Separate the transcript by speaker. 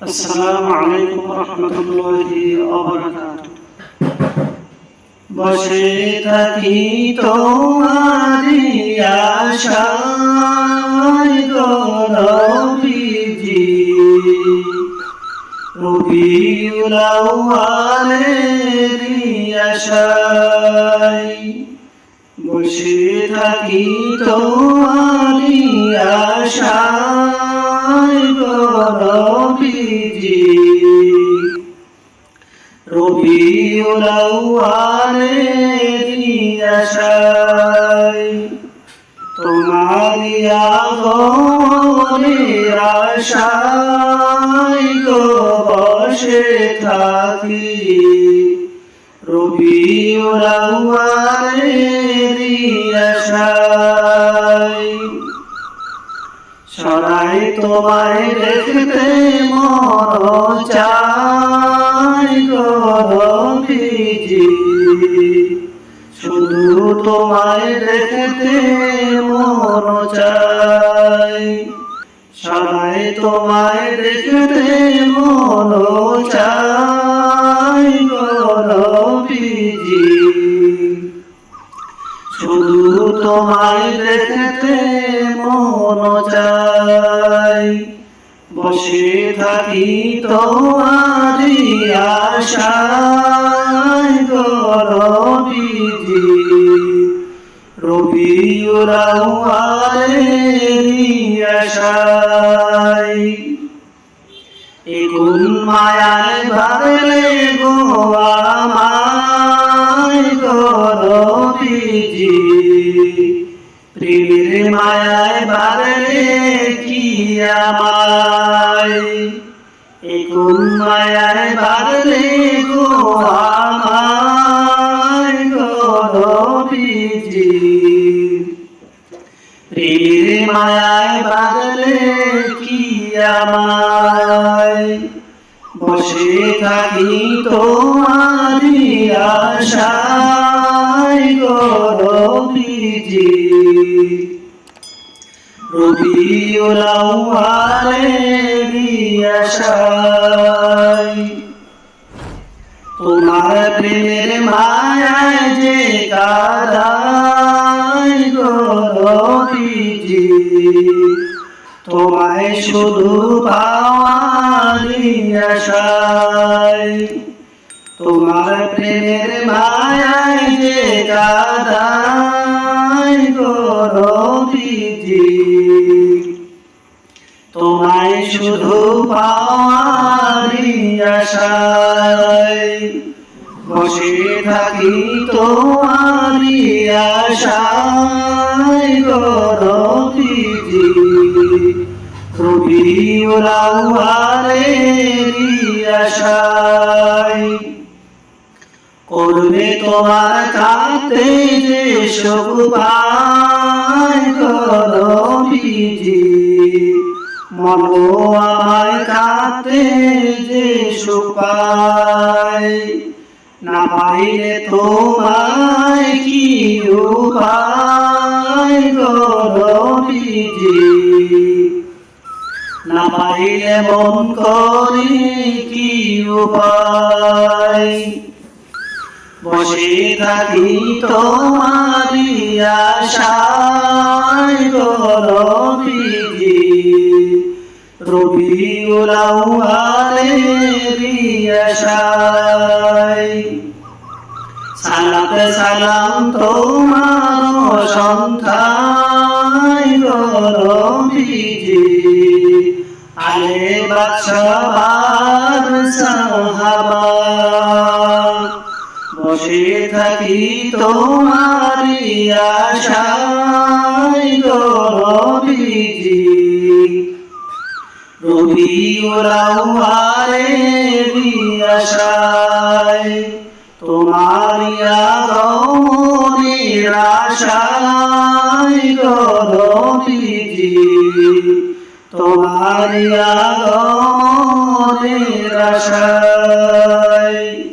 Speaker 1: আসসালামু আলাইকুম রহমতুল্লাহি বসে থাকি তোমারি আশায় গরবিজি রবিউল আউয়ালের আশায়। বসে থাকি তোমারি আশায় আউয়ালের আশায়। তোমারি আগমনের আশায় গো বসে থাকি। রবিউল আউয়ালের আশায়। সরাই তোমায় দেখতে মন চাই গরবিজি শুধু তোমায় দেখতে মন চাই সরাই তোমায় দেখতে মন চাই গরবিজি শুধু তোমায় দেখতে মন চাই বসে থাকি তোমারি আশায় গরবিজি আশায় এগুন মায়ায় ভাবলে গো প্রেমের মায়ায় ভাবলে কি আমায় এগুন মায়ায় ভাবলে গো আমায় গরবিজি? প্রেমের মায়ায় বাদলে কি আমায়? বসে থাকি তোমারি আশায় গরবিজি। রবিউল আউয়ালের আশায় তোমার প্রেমের মায়ায় যে কাদাই গরবিজি তোমায় শুধু পাওয়ারি আশায় তোমার প্রেমের মায়ায় আশায়। বসে থাকি তোমারি আশায় গরবিজি রবিউল আউয়ালের আশায়। করবে তোমার কাতে যে শোক পায় গরবিজি মন আমায় কাতে যে সুখ পায় না পাইলে তোমায় কি উপায় গরবিজি না পাইলে মন করি কি উপায়? বসে থাকি তোমারি আশায়। আশায় সালাত সালাম তোমার গরবিজি আলে বাদশাহ সাহাবা বসে থাকি তোমারি আশায় গরবিজি রবিউল আউয়ালের আশায় তোমারি আগমনের আশায় গরবিজি তোমারি আগমনের